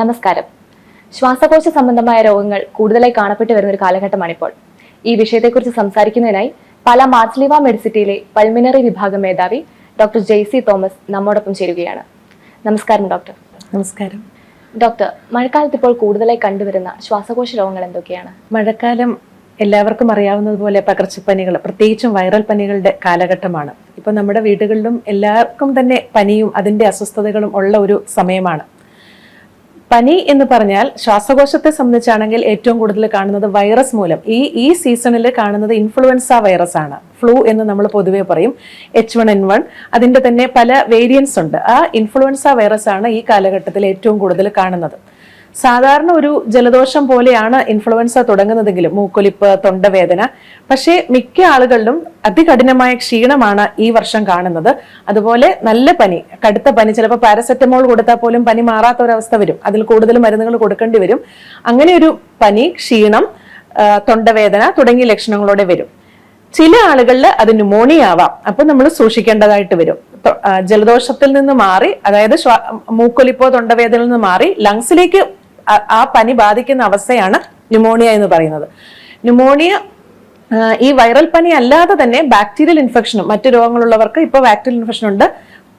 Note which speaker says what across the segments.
Speaker 1: നമസ്കാരം. ശ്വാസകോശ സംബന്ധമായ രോഗങ്ങൾ കൂടുതലായി കാണപ്പെട്ടു വരുന്ന ഒരു കാലഘട്ടമാണിപ്പോൾ. ഈ വിഷയത്തെക്കുറിച്ച് സംസാരിക്കുന്നതിനായി പല മാർസ്ലിവ മെഡിസിറ്റിയിലെ പൾമിനറി വിഭാഗം മേധാവി ഡോക്ടർ ജെയ്സി തോമസ് നമ്മോടൊപ്പം ചേരുകയാണ്. നമസ്കാരം ഡോക്ടർ.
Speaker 2: നമസ്കാരം.
Speaker 1: ഡോക്ടർ മഴക്കാലത്ത് ഇപ്പോൾ കൂടുതലായി കണ്ടുവരുന്ന ശ്വാസകോശ രോഗങ്ങൾ എന്തൊക്കെയാണ്?
Speaker 2: മഴക്കാലം എല്ലാവർക്കും അറിയാവുന്നതുപോലെ പകർച്ചപ്പനികൾ പ്രത്യേകിച്ചും വൈറൽ പനികളുടെ കാലഘട്ടമാണ്. ഇപ്പം നമ്മുടെ വീടുകളിലും എല്ലാവർക്കും തന്നെ പനിയും അതിന്റെ അസ്വസ്ഥതകളും ഉള്ള ഒരു സമയമാണ്. പനി എന്ന് പറഞ്ഞാൽ ശ്വാസകോശത്തെ സംബന്ധിച്ചാണെങ്കിൽ ഏറ്റവും കൂടുതൽ കാണുന്നത് വൈറസ് മൂലം. ഈ ഈ സീസണിൽ കാണുന്നത് ഇൻഫ്ലുവൻസ വൈറസ് ആണ്. ഫ്ലൂ എന്ന് നമ്മൾ പൊതുവേ പറയും. എച്ച് വൺ എൻ വൺ അതിന്റെ തന്നെ പല വേരിയൻസ് ഉണ്ട്. ആ ഇൻഫ്ലുവൻസ വൈറസ് ആണ് ഈ കാലഘട്ടത്തിൽ ഏറ്റവും കൂടുതൽ കാണുന്നത്. സാധാരണ ഒരു ജലദോഷം പോലെയാണ് ഇൻഫ്ലുവൻസ തുടങ്ങുന്നതെങ്കിലും മൂക്കൊലിപ്പ് തൊണ്ടവേദന. പക്ഷേ മിക്ക ആളുകളിലും അതികഠിനമായ ക്ഷീണമാണ് ഈ വർഷം കാണുന്നത്. അതുപോലെ നല്ല പനി കടുത്ത പനി ചിലപ്പോൾ പാരസെറ്റമോൾ കൊടുത്താൽ പോലും പനി മാറാത്ത ഒരവസ്ഥ വരും. അതിൽ കൂടുതൽ മരുന്നുകൾ കൊടുക്കേണ്ടി വരും. അങ്ങനെ ഒരു പനി ക്ഷീണം തൊണ്ടവേദന തുടങ്ങിയ ലക്ഷണങ്ങളോടെ വരും. ചില ആളുകളിൽ അത് ന്യൂമോണിയ ആവാം. അപ്പൊ നമ്മൾ സൂക്ഷിക്കേണ്ടതായിട്ട് വരും. ജലദോഷത്തിൽ നിന്ന് മാറി അതായത് മൂക്കൊലിപ്പോ തൊണ്ടവേദനയിൽ നിന്ന് മാറി ലങ്സിലേക്ക് ആ- പനി ബാധിക്കുന്ന അവസ്ഥയാണ് ന്യൂമോണിയ എന്ന് പറയുന്നത്. ന്യൂമോണിയ ഈ വൈറൽ പനി അല്ലാതെ തന്നെ ബാക്ടീരിയൽ ഇൻഫെക്ഷനും മറ്റു രോഗങ്ങളുള്ളവർക്ക് ഇപ്പോൾ ബാക്ടീരിയൽ ഇൻഫെക്ഷൻ ഉണ്ട്.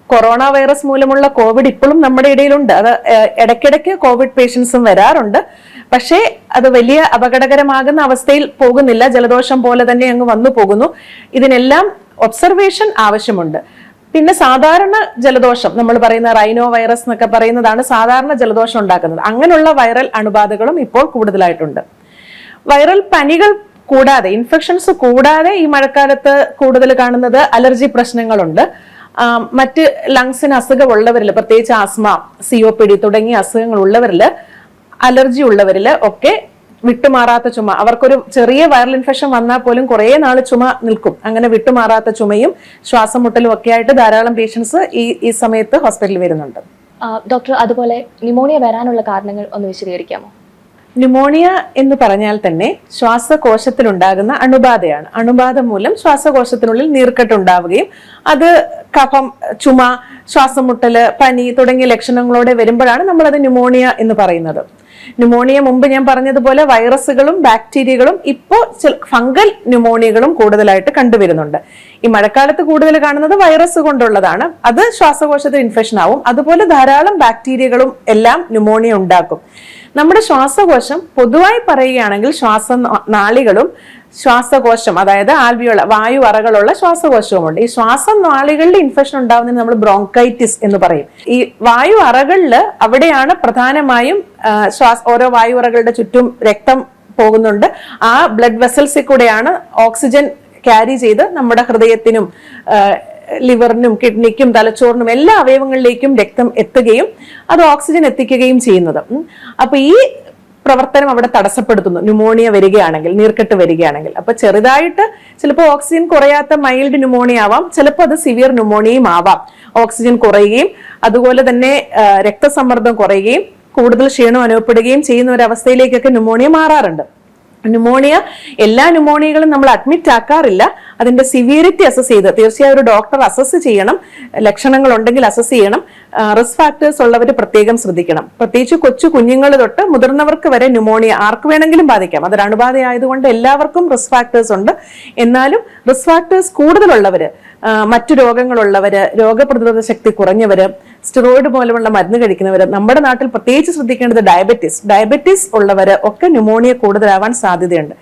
Speaker 2: കൊറോണ വൈറസ് മൂലമുള്ള കോവിഡ് ഇപ്പോഴും നമ്മുടെ ഇടയിലുണ്ട്. അത് ഇടയ്ക്കിടയ്ക്ക് കോവിഡ് പേഷ്യൻസും വരാറുണ്ട്. പക്ഷേ അത് വലിയ അപകടകരമാകുന്ന അവസ്ഥയിൽ പോകുന്നില്ല. ജലദോഷം പോലെ തന്നെ അങ്ങ് വന്നു പോകുന്നു. ഇതിനെല്ലാം ഒബ്സർവേഷൻ ആവശ്യമുണ്ട്. പിന്നെ സാധാരണ ജലദോഷം നമ്മൾ പറയുന്ന റൈനോ വൈറസ് എന്നൊക്കെ പറയുന്നതാണ് സാധാരണ ജലദോഷം ഉണ്ടാക്കുന്നത്. അങ്ങനെയുള്ള വൈറൽ അണുബാധകളും ഇപ്പോൾ കൂടുതലായിട്ടുണ്ട്. വൈറൽ പനികൾ കൂടാതെ ഇൻഫെക്ഷൻസ് കൂടാതെ ഈ മഴക്കാലത്ത് കൂടുതൽ കാണുന്നത് അലർജി പ്രശ്നങ്ങളുണ്ട്. മറ്റ് ലങ്സിന് അസുഖമുള്ളവരിൽ പ്രത്യേകിച്ച് ആസ്മ സിഒ പി ഡി തുടങ്ങിയ അസുഖങ്ങൾ ഉള്ളവരിൽ അലർജി ഉള്ളവരിൽ ഒക്കെ വിട്ടുമാറാത്ത ചുമ. അവർക്കൊരു ചെറിയ വൈറൽ ഇൻഫെക്ഷൻ വന്നാൽ പോലും കുറേ നാൾ ചുമ നിൽക്കും. അങ്ങനെ വിട്ടുമാറാത്ത ചുമയും ശ്വാസം മുട്ടലും ഒക്കെ ആയിട്ട് ധാരാളം പേഷ്യൻസ് ഈ ഈ സമയത്ത് ഹോസ്പിറ്റലിൽ വരുന്നുണ്ട്.
Speaker 1: ഡോക്ടർ അതുപോലെ ന്യൂമോണിയ വരാനുള്ള കാരണങ്ങൾ ഒന്ന് വിശദീകരിക്കാമോ?
Speaker 2: ന്യൂമോണിയ എന്ന് പറഞ്ഞാൽ തന്നെ ശ്വാസകോശത്തിലുണ്ടാകുന്ന അണുബാധയാണ്. അണുബാധ മൂലം ശ്വാസകോശത്തിനുള്ളിൽ നീർക്കെട്ടുണ്ടാവുകയും അത് കഫം ചുമ ശ്വാസം മുട്ടൽ പനി തുടങ്ങിയ ലക്ഷണങ്ങളോടെ വരുമ്പോഴാണ് നമ്മളത് ന്യൂമോണിയ എന്ന് പറയുന്നത്. ന്യൂമോണിയ മുമ്പ് ഞാൻ പറഞ്ഞതുപോലെ വൈറസുകളും ബാക്ടീരിയകളും ഇപ്പോൾ ഫംഗൽ ന്യൂമോണിയകളും കൂടുതലായിട്ട് കണ്ടുവരുന്നുണ്ട്. ഈ മഴക്കാലത്ത് കൂടുതൽ കാണുന്നത് വൈറസ് കൊണ്ടുള്ളതാണ്. അത് ശ്വാസകോശത്തിൽ ഇൻഫെക്ഷൻ ആവും. അതുപോലെ ധാരാളം ബാക്ടീരിയകളും എല്ലാം ന്യൂമോണിയ ഉണ്ടാക്കും. നമ്മുടെ ശ്വാസകോശം പൊതുവായി പറയുകയാണെങ്കിൽ ശ്വാസ നാളികളും ശ്വാസകോശം അതായത് ആൽവിയുള്ള വായു അറകളുള്ള ശ്വാസകോശവുമുണ്ട്. ഈ ശ്വാസം നാളികളിൽ ഇൻഫെക്ഷൻ ഉണ്ടാവുന്നതിന് നമ്മൾ ബ്രോങ്കൈറ്റിസ് എന്ന് പറയും. ഈ വായു അറകളിൽ അവിടെയാണ് പ്രധാനമായും ശ്വാസ ഓരോ വായു അറകളുടെ ചുറ്റും രക്തം പോകുന്നുണ്ട്. ആ ബ്ലഡ് വെസൽസിൽ കൂടെയാണ് ഓക്സിജൻ ക്യാരി ചെയ്ത് നമ്മുടെ ഹൃദയത്തിനും ലിവറിനും കിഡ്നിക്കും തലച്ചോറിനും എല്ലാ അവയവങ്ങളിലേക്കും രക്തം എത്തുകയും അത് ഓക്സിജൻ എത്തിക്കുകയും ചെയ്യുന്നത്. അപ്പൊ ഈ പ്രവർത്തനം അവിടെ തടസ്സപ്പെടുത്തുന്നു. ന്യൂമോണിയ വരികയാണെങ്കിൽ നീർക്കെട്ട് വരികയാണെങ്കിൽ. അപ്പൊ ചെറുതായിട്ട് ചിലപ്പോൾ ഓക്സിജൻ കുറയാത്ത മൈൽഡ് ന്യൂമോണിയ ആവാം. ചിലപ്പോൾ അത് സിവിയർ ന്യൂമോണിയയും ആവാം. ഓക്സിജൻ കുറയുകയും അതുപോലെ തന്നെ രക്തസമ്മർദ്ദം കുറയുകയും കൂടുതൽ ക്ഷീണം അനുഭവപ്പെടുകയും ചെയ്യുന്ന ഒരു അവസ്ഥയിലേക്കൊക്കെ ന്യൂമോണിയ മാറാറുണ്ട്. ന്യൂമോണിയ എല്ലാ ന്യൂമോണിയകളും നമ്മൾ അഡ്മിറ്റ് ആക്കാറില്ല. അതിന്റെ സിവിയറിറ്റി അസസ് ചെയ്ത് തീർച്ചയായും ഒരു ഡോക്ടർ അസസ് ചെയ്യണം. ലക്ഷണങ്ങൾ ഉണ്ടെങ്കിൽ അസസ് ചെയ്യണം റിസ്ക് ഫാക്ടേഴ്സ് ഉള്ളവർ പ്രത്യേകം ശ്രദ്ധിക്കണം. പ്രത്യേകിച്ച് കൊച്ചു കുഞ്ഞുങ്ങൾ തൊട്ട് മുതിർന്നവർക്ക് വരെ ന്യൂമോണിയ ആർക്ക് വേണമെങ്കിലും ബാധിക്കാം. അതൊരു അണുബാധയായതുകൊണ്ട് എല്ലാവർക്കും റിസ്ക് ഫാക്ടേഴ്സ് ഉണ്ട്. എന്നാലും റിസ്ക് ഫാക്ടേഴ്സ് കൂടുതലുള്ളവര് ആ, മറ്റു രോഗങ്ങളുള്ളവര് രോഗപ്രതിരോധ ശക്തി കുറഞ്ഞവര് സ്റ്റിറോയിഡ് മൂലമുള്ള മരുന്ന് കഴിക്കുന്നവര് നമ്മുടെ നാട്ടിൽ പ്രത്യേകിച്ച് ശ്രദ്ധിക്കേണ്ടത് ഡയബറ്റീസ് ഡയബറ്റീസ് ഉള്ളവര് ഒക്കെ ന്യൂമോണിയ കൂടുതലാവാൻ സാധ്യതയുണ്ട്.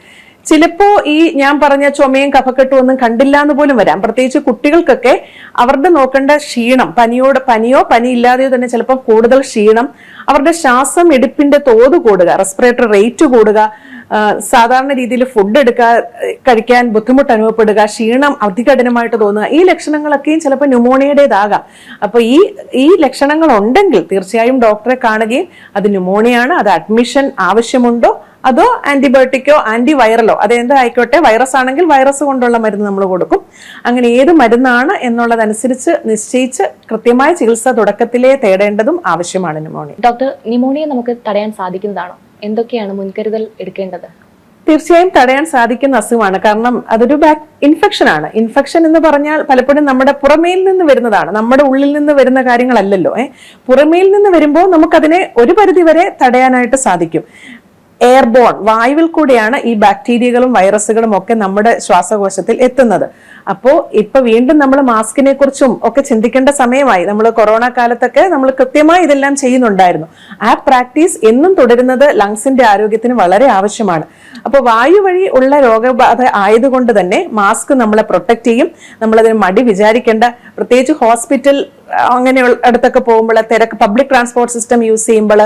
Speaker 2: ചിലപ്പോ ഈ ഞാൻ പറഞ്ഞ ചുമയും കഫക്കെട്ടും ഒന്നും കണ്ടില്ല എന്ന് പോലും വരാം. പ്രത്യേകിച്ച് കുട്ടികൾക്കൊക്കെ അവരുടെ നോക്കേണ്ട ക്ഷീണം പനിയോട് പനിയോ പനി ഇല്ലാതെയോ തന്നെ ചിലപ്പോൾ കൂടുതൽ ക്ഷീണം അവരുടെ ശ്വാസം എടുപ്പിന്റെ തോത് കൂടുക റെസ്പിറേറ്ററി റേറ്റ് കൂടുക സാധാരണ രീതിയിൽ ഫുഡ് എടുക്കാൻ കഴിക്കാൻ ബുദ്ധിമുട്ട് അനുഭവപ്പെടുക ക്ഷീണം അതികഠിനമായിട്ട് തോന്നുക ഈ ലക്ഷണങ്ങളൊക്കെയും ചിലപ്പോൾ ന്യൂമോണിയയുടേതാകാം അപ്പോൾ ഈ ഈ ലക്ഷണങ്ങൾ ഉണ്ടെങ്കിൽ തീർച്ചയായും ഡോക്ടറെ കാണുകയും അത് ന്യൂമോണിയാണ് അത് അഡ്മിഷൻ ആവശ്യമുണ്ടോ? അതോ ആന്റിബയോട്ടിക്കോ ആന്റി വൈറലോ അതെന്തായിക്കോട്ടെ വൈറസ് ആണെങ്കിൽ വൈറസ് കൊണ്ടുള്ള മരുന്ന് നമ്മൾ കൊടുക്കും. അങ്ങനെ ഏത് മരുന്നാണ് എന്നുള്ളതനുസരിച്ച് നിശ്ചയിച്ച് കൃത്യമായ ചികിത്സ തുടക്കത്തിലേ തേടേണ്ടതും ആവശ്യമാണ് ന്യൂമോണിയ.
Speaker 1: ഡോക്ടർ ന്യൂമോണിയ നമുക്ക് തടയാൻ സാധിക്കുന്നതാണോ? എന്തൊക്കെയാണ് മുൻകരുതൽ എടുക്കേണ്ടത്?
Speaker 2: തീർച്ചയായും തടയാൻ സാധിക്കുന്ന അസുഖമാണ്. കാരണം അതൊരു ബാക് ഇൻഫെക്ഷൻ ആണ് ഇൻഫെക്ഷൻ എന്ന് പറഞ്ഞാൽ പലപ്പോഴും നമ്മുടെ പുറമേൽ നിന്ന് വരുന്നതാണ്. നമ്മുടെ ഉള്ളിൽ നിന്ന് വരുന്ന കാര്യങ്ങളല്ലല്ലോ ഏഹ് പുറമേൽ നിന്ന് വരുമ്പോൾ നമുക്കതിനെ ഒരു പരിധി വരെ തടയാനായിട്ട് സാധിക്കും. എയർബോൺ വായുവിൽ കൂടെയാണ് ഈ ബാക്ടീരിയകളും വൈറസുകളും ഒക്കെ നമ്മുടെ ശ്വാസകോശത്തിൽ എത്തുന്നത്. അപ്പോൾ ഇപ്പൊ വീണ്ടും നമ്മൾ മാസ്കിനെ കുറിച്ചും ഒക്കെ ചിന്തിക്കേണ്ട സമയമായി. നമ്മൾ കൊറോണ കാലത്തൊക്കെ നമ്മൾ കൃത്യമായി ഇതെല്ലാം ചെയ്യുന്നുണ്ടായിരുന്നു. ആ പ്രാക്ടീസ് എന്നും തുടരുന്നത് ലങ്സിന്റെ ആരോഗ്യത്തിന് വളരെ ആവശ്യമാണ്. അപ്പോൾ വായു വഴി ഉള്ള രോഗബാധ ആയതുകൊണ്ട് തന്നെ മാസ്ക് നമ്മളെ പ്രൊട്ടക്ട് ചെയ്യും. നമ്മളതിന് മടി വിചാരിക്കേണ്ട. പ്രത്യേകിച്ച് ഹോസ്പിറ്റൽ അങ്ങനെയുള്ള അടുത്തൊക്കെ പോകുമ്പോൾ തിരക്ക് പബ്ലിക് ട്രാൻസ്പോർട്ട് സിസ്റ്റം യൂസ് ചെയ്യുമ്പോൾ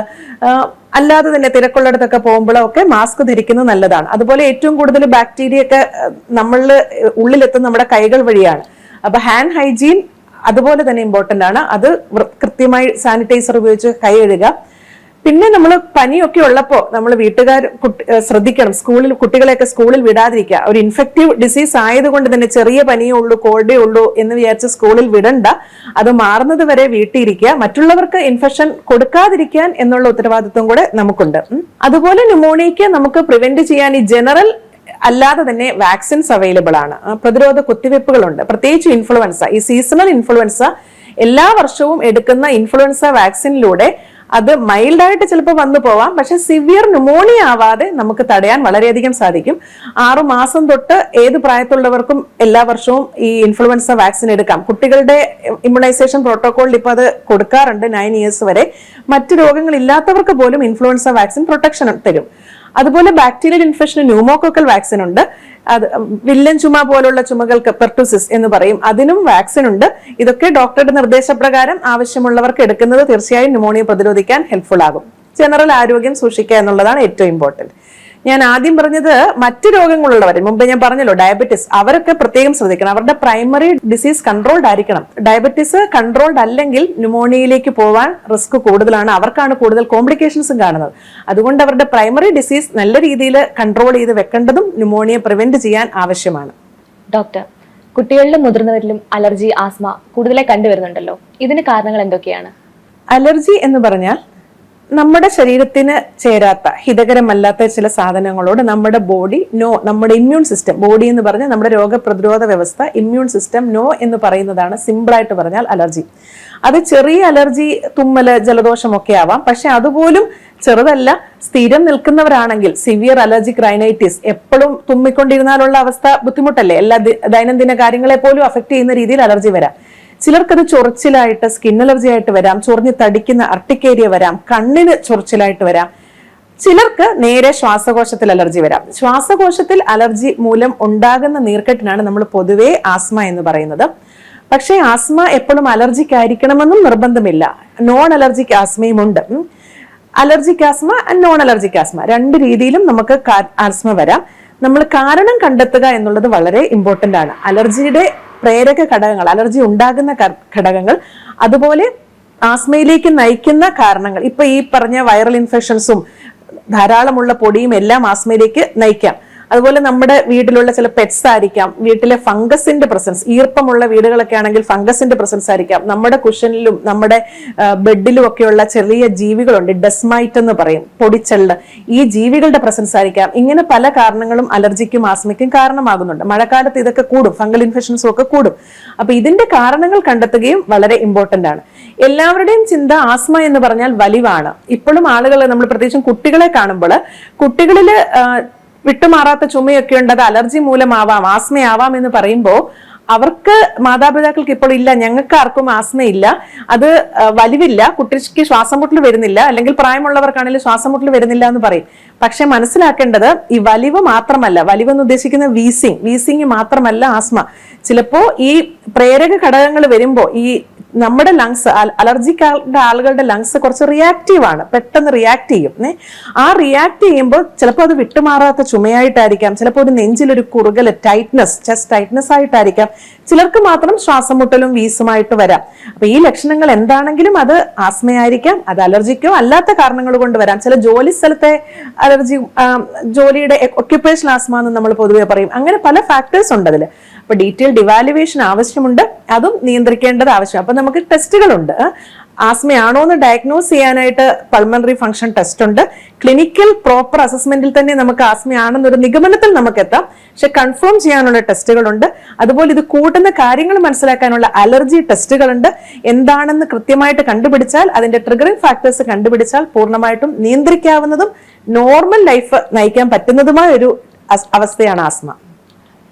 Speaker 2: അല്ലാതെ തന്നെ തിരക്കുള്ളിടത്തൊക്കെ പോകുമ്പോഴോ ഒക്കെ മാസ്ക് ധരിക്കുന്നത് നല്ലതാണ്. അതുപോലെ ഏറ്റവും കൂടുതൽ ബാക്ടീരിയ ഒക്കെ നമ്മളിൽ ഉള്ളിലെത്തുന്ന നമ്മുടെ കൈകൾ വഴിയാണ്. അപ്പൊ ഹാൻഡ് ഹൈജീൻ അതുപോലെ തന്നെ ഇമ്പോർട്ടന്റ് ആണ്. അത് കൃത്യമായി സാനിറ്റൈസർ ഉപയോഗിച്ച് കൈ കഴുകുക. പിന്നെ നമ്മൾ പനിയൊക്കെ ഉള്ളപ്പോൾ നമ്മൾ വീട്ടുകാർ ശ്രദ്ധിക്കണം. സ്കൂളിൽ കുട്ടികളെയൊക്കെ സ്കൂളിൽ വിടാതിരിക്കുക. ഒരു ഇൻഫെക്റ്റീവ് ഡിസീസ് ആയതുകൊണ്ട് തന്നെ ചെറിയ പനിയേ ഉള്ളൂ കോൾഡേ ഉള്ളൂ എന്ന് വിചാരിച്ച് സ്കൂളിൽ വിടണ്ട. അത് മാറുന്നത് വരെ വീട്ടിയിരിക്കുക. മറ്റുള്ളവർക്ക് ഇൻഫെക്ഷൻ കൊടുക്കാതിരിക്കാൻ എന്നുള്ള ഉത്തരവാദിത്വം കൂടെ നമുക്കുണ്ട്. അതുപോലെ ന്യൂമോണിയയ്ക്ക് നമുക്ക് പ്രിവെന്റ് ചെയ്യാൻ ഈ ജനറൽ അല്ലാതെ തന്നെ വാക്സിൻസ് അവൈലബിൾ ആണ്. പ്രതിരോധ കുത്തിവയ്പ്പുകളുണ്ട്. പ്രത്യേകിച്ച് ഇൻഫ്ലുവൻസ ഈ സീസണൽ ഇൻഫ്ലുവൻസ എല്ലാ വർഷവും എടുക്കുന്ന ഇൻഫ്ലുവൻസ വാക്സിനിലൂടെ അത് മൈൽഡായിട്ട് ചിലപ്പോൾ വന്നു പോവാം. പക്ഷെ സിവിയർ ന്യൂമോണിയ ആവാതെ നമുക്ക് തടയാൻ വളരെയധികം സാധിക്കും. ആറു മാസം തൊട്ട് ഏത് പ്രായത്തുള്ളവർക്കും എല്ലാ വർഷവും ഈ ഇൻഫ്ലുവൻസ വാക്സിൻ എടുക്കാം. കുട്ടികളുടെ ഇമ്മ്യൂണൈസേഷൻ പ്രോട്ടോകോളിൽ ഇപ്പോൾ അത് കൊടുക്കാറുണ്ട് നയൻ ഇയേഴ്സ് വരെ. മറ്റ് രോഗങ്ങളില്ലാത്തവർക്ക് പോലും ഇൻഫ്ലുവൻസ വാക്സിൻ പ്രൊട്ടക്ഷൻ തരും. അതുപോലെ ബാക്ടീരിയൽ ഇൻഫെക്ഷൻ ന്യൂമോകോക്കൽ വാക്സിൻ ഉണ്ട്. അത് വില്ലൻ ചുമ പോലുള്ള ചുമകൾക്ക് പെർട്ടുസിസ് എന്ന് പറയും. അതിനും വാക്സിൻ ഉണ്ട്. ഇതൊക്കെ ഡോക്ടറുടെ നിർദ്ദേശപ്രകാരം ആവശ്യമുള്ളവർക്ക് എടുക്കുന്നത് തീർച്ചയായും ന്യൂമോണിയ പ്രതിരോധിക്കാൻ ഹെൽപ്ഫുൾ ആകും. ജനറൽ ആരോഗ്യം സൂക്ഷിക്കുക എന്നുള്ളതാണ് ഏറ്റവും ഇമ്പോർട്ടന്റ് ഞാൻ ആദ്യം പറഞ്ഞത് മറ്റ് രോഗങ്ങളുള്ളവർ മുമ്പ് ഞാൻ പറഞ്ഞല്ലോ ഡയബറ്റിസ് അവരൊക്കെ പ്രത്യേകം ശ്രദ്ധിക്കണം. അവരുടെ പ്രൈമറി ഡിസീസ് കൺട്രോൾഡ് ആയിരിക്കണം. ഡയബറ്റിസ് കൺട്രോൾഡ് അല്ലെങ്കിൽ ന്യൂമോണിയയിലേക്ക് പോവാൻ റിസ്ക് കൂടുതലാണ്. അവർക്കാണ് കൂടുതൽ കോംപ്ലിക്കേഷൻസും കാണുന്നത്. അതുകൊണ്ട് അവരുടെ പ്രൈമറി ഡിസീസ് നല്ല രീതിയിൽ കൺട്രോൾ ചെയ്ത് വെക്കേണ്ടതും ന്യൂമോണിയ പ്രിവെന്റ് ചെയ്യാൻ ആവശ്യമാണ്.
Speaker 1: ഡോക്ടർ കുട്ടികളിലും മുതിർന്നവരിലും അലർജി ആസ്മ കൂടുതലായി കണ്ടുവരുന്നുണ്ടല്ലോ. ഇതിന് കാരണങ്ങൾ എന്തൊക്കെയാണ്?
Speaker 2: അലർജി എന്ന് പറഞ്ഞാൽ നമ്മുടെ ശരീരത്തിന് ചേരാത്ത ഹിതകരമല്ലാത്ത ചില സാധനങ്ങളോട് നമ്മുടെ ബോഡി നോ നമ്മുടെ ഇമ്മ്യൂൺ സിസ്റ്റം ബോഡി എന്ന് പറഞ്ഞാൽ നമ്മുടെ രോഗപ്രതിരോധ വ്യവസ്ഥ ഇമ്മ്യൂൺ സിസ്റ്റം നോ എന്ന് പറയുന്നതാണ് സിമ്പിളായിട്ട് പറഞ്ഞാൽ അലർജി. അത് ചെറിയ അലർജി തുമ്മൽ ജലദോഷമൊക്കെ ആവാം. പക്ഷെ അതുപോലും ചെറുതല്ല സ്ഥിരം നിൽക്കുന്നവരാണെങ്കിൽ സിവിയർ അലർജി ക്രൈനൈറ്റിസ് എപ്പോഴും തുമ്മിക്കൊണ്ടിരുന്നാലുള്ള അവസ്ഥ ബുദ്ധിമുട്ടല്ലേ? എല്ലാ ദൈനംദിന കാര്യങ്ങളെ പോലും അഫക്ട് ചെയ്യുന്ന രീതിയിൽ അലർജി വരാം. ചിലർക്കത് ചൊറിച്ചിലായിട്ട് സ്കിൻ അലർജി ആയിട്ട് വരാം ചൊറിഞ്ഞ് തടിക്കുന്ന അർട്ടിക്കേരിയ വരാം കണ്ണിന് ചൊറിച്ചിലായിട്ട് വരാം. ചിലർക്ക് നേരെ ശ്വാസകോശത്തിൽ അലർജി വരാം. ശ്വാസകോശത്തിൽ അലർജി മൂലം ഉണ്ടാകുന്ന നീർക്കെട്ടിനാണ് നമ്മൾ പൊതുവേ ആസ്മ എന്ന് പറയുന്നത്. പക്ഷേ ആസ്മ എപ്പോഴും അലർജിക്ക് ആയിരിക്കണമെന്നും നിർബന്ധമില്ല. നോൺ അലർജിക്ക് ആസ്മയും ഉണ്ട്. Allergic asthma and non allergic asthma. രണ്ട് രീതിയിലും നമുക്ക് ആസ്മ വരാം. നമ്മൾ കാരണം കണ്ടെത്തുക എന്നുള്ളത് വളരെ ഇമ്പോർട്ടന്റ് ആണ്. അലർജിയുടെ പ്രേരക ഘടകങ്ങൾ അലർജി ഉണ്ടാകുന്ന ഘടകങ്ങൾ അതുപോലെ ആസ്മയിലേക്ക് നയിക്കുന്ന കാരണങ്ങൾ. ഇപ്പൊ ഈ പറഞ്ഞ വൈറൽ ഇൻഫെക്ഷൻസും ധാരാളമുള്ള പൊടിയും എല്ലാം ആസ്മയിലേക്ക് നയിക്കാം. അതുപോലെ നമ്മുടെ വീട്ടിലുള്ള ചില പെറ്റ്സ് ആയിരിക്കാം വീട്ടിലെ ഫംഗസിന്റെ പ്രസൻസ് ഈർപ്പമുള്ള വീടുകളൊക്കെ ആണെങ്കിൽ ഫംഗസിന്റെ പ്രസൻസ് ആയിരിക്കാം. നമ്മുടെ കുഷനിലും നമ്മുടെ ബെഡിലും ഒക്കെയുള്ള ചെറിയ ജീവികളുണ്ട് ഡെസ്മൈറ്റ് എന്ന് പറയും പൊടിച്ചെള്ള് ഈ ജീവികളുടെ പ്രസൻസ് ആയിരിക്കാം. ഇങ്ങനെ പല കാരണങ്ങളും അലർജിക്കും ആസ്മയ്ക്കും കാരണമാകുന്നുണ്ട്. മഴക്കാലത്ത് ഇതൊക്കെ കൂടും ഫംഗൽ ഇൻഫെക്ഷൻസും ഒക്കെ കൂടും. അപ്പൊ ഇതിന്റെ കാരണങ്ങൾ കണ്ടെത്തുകയും വളരെ ഇമ്പോർട്ടന്റ് ആണ്. എല്ലാവരുടെയും ചിന്ത ആസ്മ എന്ന് പറഞ്ഞാൽ വലിവാണ്. ഇപ്പോഴും ആളുകൾ നമ്മൾ പ്രത്യേകിച്ചും കുട്ടികളെ കാണുമ്പോൾ കുട്ടികളിൽ വിട്ടുമാറാത്ത ചുമയൊക്കെ ഉണ്ട് അത് അലർജി മൂലമാവാം ആസ്മയാവാം എന്ന് പറയുമ്പോൾ അവർക്ക് മാതാപിതാക്കൾക്ക് ഇപ്പോൾ ഇല്ല ഞങ്ങൾക്ക് ആർക്കും ആസ്മയില്ല. അത് വലിവില്ല. കുട്ടിക്ക് ശ്വാസം മുട്ടൽ വരുന്നില്ല. അല്ലെങ്കിൽ പ്രായമുള്ളവർക്കാണെങ്കിലും ശ്വാസം മുട്ടൽ വരുന്നില്ല എന്ന് പറയും. പക്ഷെ മനസ്സിലാക്കേണ്ടത് ഈ വലിവ് മാത്രമല്ല വലിവ് എന്ന് ഉദ്ദേശിക്കുന്ന വീസിങ് വീസിങ് മാത്രമല്ല ആസ്മ. ചിലപ്പോ ഈ പ്രേരക ഘടകങ്ങൾ വരുമ്പോൾ ഈ നമ്മുടെ ലങ്സ് അലർജിക് ആളുകളുടെ ലങ്സ് കുറച്ച് റിയാക്റ്റീവ് ആണ്. പെട്ടെന്ന് റിയാക്ട് ചെയ്യും. ആ റിയാക്ട് ചെയ്യുമ്പോൾ ചിലപ്പോൾ അത് വിട്ടുമാറാത്ത ചുമയായിട്ടായിരിക്കാം. ചിലപ്പോൾ ഒരു നെഞ്ചിലൊരു കുറുകൽ ടൈറ്റ്നസ് ചെസ്റ്റ് ടൈറ്റ്നസ് ആയിട്ടായിരിക്കാം. ചിലർക്ക് മാത്രം ശ്വാസം മുട്ടലും വീസുമായിട്ട് വരാം. അപ്പൊ ഈ ലക്ഷണങ്ങൾ എന്താണെങ്കിലും അത് ആസ്മയായിരിക്കാം അത് അലർജിക്കോ അല്ലാത്ത കാരണങ്ങൾ കൊണ്ട് വരാം. ചില ജോലി സ്ഥലത്തെ അലർജി ജോലിയുടെ ഒക്യുപ്പേഷൻ ആസ്മ എന്ന് നമ്മൾ പൊതുവെ പറയും. അങ്ങനെ പല ഫാക്ടേഴ്സ് ഉണ്ട് അതിൽ അപ്പൊ ഡീറ്റെയിൽ ഡിവാലുവേഷൻ ആവശ്യമുണ്ട്. അതും നിയന്ത്രിക്കേണ്ടത് ആവശ്യം. അപ്പൊ നമുക്ക് ടെസ്റ്റുകളുണ്ട്. ആസ്മയാണോ എന്ന് ഡയഗ്നോസ് ചെയ്യാനായിട്ട് പൾമണറി ഫംഗ്ഷൻ ടെസ്റ്റ് ഉണ്ട്. ക്ലിനിക്കൽ പ്രോപ്പർ അസസ്മെന്റിൽ തന്നെ നമുക്ക് ആസ്മയാണെന്നൊരു നിഗമനത്തിൽ നമുക്ക് എത്താം പക്ഷെ കൺഫേം ചെയ്യാനുള്ള ടെസ്റ്റുകളുണ്ട്. അതുപോലെ ഇത് കൂട്ടുന്ന കാര്യങ്ങൾ മനസ്സിലാക്കാനുള്ള അലർജി ടെസ്റ്റുകളുണ്ട്. എന്താണെന്ന് കൃത്യമായിട്ട് കണ്ടുപിടിച്ചാൽ അതിന്റെ ട്രിഗറിംഗ് ഫാക്ടേഴ്സ് കണ്ടുപിടിച്ചാൽ പൂർണമായിട്ടും നിയന്ത്രിക്കാവുന്നതും നോർമൽ ലൈഫ് നയിക്കാൻ പറ്റുന്നതുമായ ഒരു അവസ്ഥയാണ് ആസ്മ.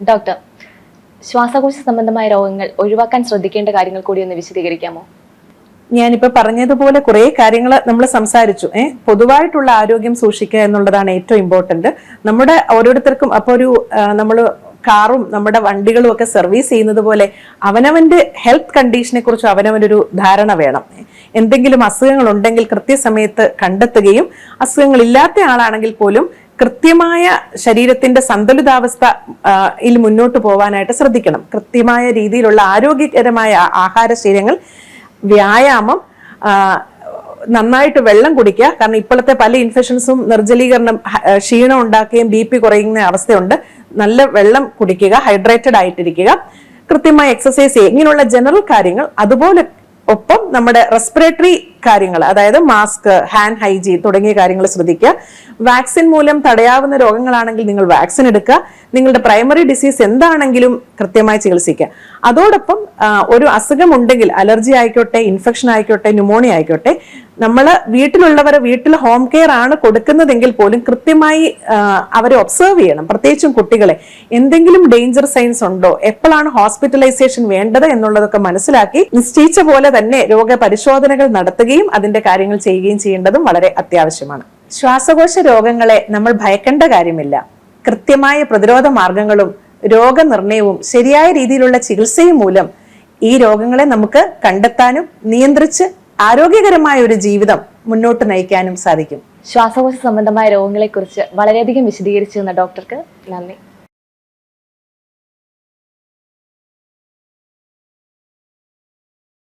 Speaker 1: ഡോക്ടർ ശ്വാസകോശ സംബന്ധമായ രോഗങ്ങൾ ഒഴിവാക്കാൻ ശ്രദ്ധിക്കേണ്ട കാര്യങ്ങൾ കൂടി ഒന്ന് വിശദീകരിക്കാമോ?
Speaker 2: ഞാനിപ്പോൾ പറഞ്ഞതുപോലെ കുറെ കാര്യങ്ങൾ നമ്മൾ സംസാരിച്ചു. ഏഹ് പൊതുവായിട്ടുള്ള ആരോഗ്യം സൂക്ഷിക്കുക എന്നുള്ളതാണ് ഏറ്റവും ഇമ്പോർട്ടന്റ് നമ്മുടെ ഓരോരുത്തർക്കും അപ്പൊ ഒരു നമ്മൾ കാറും നമ്മുടെ വണ്ടികളും ഒക്കെ സർവീസ് ചെയ്യുന്നത് പോലെ അവനവന്റെ ഹെൽത്ത് കണ്ടീഷനെ കുറിച്ച് അവനവന്റെ ഒരു ധാരണ വേണം. എന്തെങ്കിലും അസുഖങ്ങൾ ഉണ്ടെങ്കിൽ കൃത്യസമയത്ത് കണ്ടെത്തുകയും അസുഖങ്ങൾ ഇല്ലാത്ത ആളാണെങ്കിൽ പോലും കൃത്യമായ ശരീരത്തിന്റെ സന്തുലിതാവസ്ഥ ആ, മുന്നോട്ട് പോകാനായിട്ട് ശ്രദ്ധിക്കണം. കൃത്യമായ രീതിയിലുള്ള ആരോഗ്യകരമായ ആഹാരശീലങ്ങൾ വ്യായാമം നന്നായിട്ട് വെള്ളം കുടിക്കുക. കാരണം ഇപ്പോഴത്തെ പല ഇൻഫെക്ഷൻസും നിർജലീകരണം ക്ഷീണം ഉണ്ടാക്കുകയും ബി പി കുറയുന്ന അവസ്ഥയുണ്ട്. നല്ല വെള്ളം കുടിക്കുക ഹൈഡ്രേറ്റഡ് ആയിട്ടിരിക്കുക. കൃത്യമായി എക്സസൈസ് ചെയ്യുക ഇങ്ങനെയുള്ള ജനറൽ കാര്യങ്ങൾ അതുപോലെ ഒപ്പം നമ്മുടെ റെസ്പിറേറ്ററി കാര്യങ്ങൾ അതായത് മാസ്ക് ഹാൻഡ് ഹൈജീൻ തുടങ്ങിയ കാര്യങ്ങൾ ശ്രദ്ധിക്കുക. വാക്സിൻ മൂലം തടയാവുന്ന രോഗങ്ങളാണെങ്കിൽ നിങ്ങൾ വാക്സിൻ എടുക്കുക. നിങ്ങളുടെ പ്രൈമറി ഡിസീസ് എന്താണെങ്കിലും കൃത്യമായി ചികിത്സിക്കുക. അതോടൊപ്പം ഒരു അസുഖം ഉണ്ടെങ്കിൽ അലർജി ആയിക്കോട്ടെ ഇൻഫെക്ഷൻ ആയിക്കോട്ടെ ന്യൂമോണിയ ആയിക്കോട്ടെ നമ്മൾ വീട്ടിലുള്ളവരെ വീട്ടിൽ ഹോം കെയർ ആണ് കൊടുക്കുന്നതെങ്കിൽ പോലും കൃത്യമായി അവരെ ഒബ്സർവ് ചെയ്യണം. പ്രത്യേകിച്ചും കുട്ടികളെ. എന്തെങ്കിലും ഡേഞ്ചർ സൈൻസ് ഉണ്ടോ? എപ്പോഴാണ് ഹോസ്പിറ്റലൈസേഷൻ വേണ്ടത് എന്നുള്ളതൊക്കെ മനസ്സിലാക്കി നിശ്ചയിച്ച പോലെ തന്നെ രോഗപരിശോധനകൾ നടത്തുകയും അതിന്റെ കാര്യങ്ങൾ ചെയ്യുകയും ചെയ്യേണ്ടതും വളരെ അത്യാവശ്യമാണ്. ശ്വാസകോശ രോഗങ്ങളെ നമ്മൾ ഭയക്കേണ്ട കാര്യമില്ല. കൃത്യമായ പ്രതിരോധ മാർഗങ്ങളും രോഗനിർണയവും ശരിയായ രീതിയിലുള്ള ചികിത്സയും മൂലം ഈ രോഗങ്ങളെ നമുക്ക് കണ്ടെത്താനും നിയന്ത്രിച്ച് ആരോഗ്യകരമായ ഒരു ജീവിതം മുന്നോട്ട് നയിക്കാനും സാധിക്കും.
Speaker 1: ശ്വാസകോശ സംബന്ധമായ രോഗങ്ങളെക്കുറിച്ച് വളരെയധികം വിശദീകരിച്ചു തന്ന ഡോക്ടർക്ക് നന്ദി.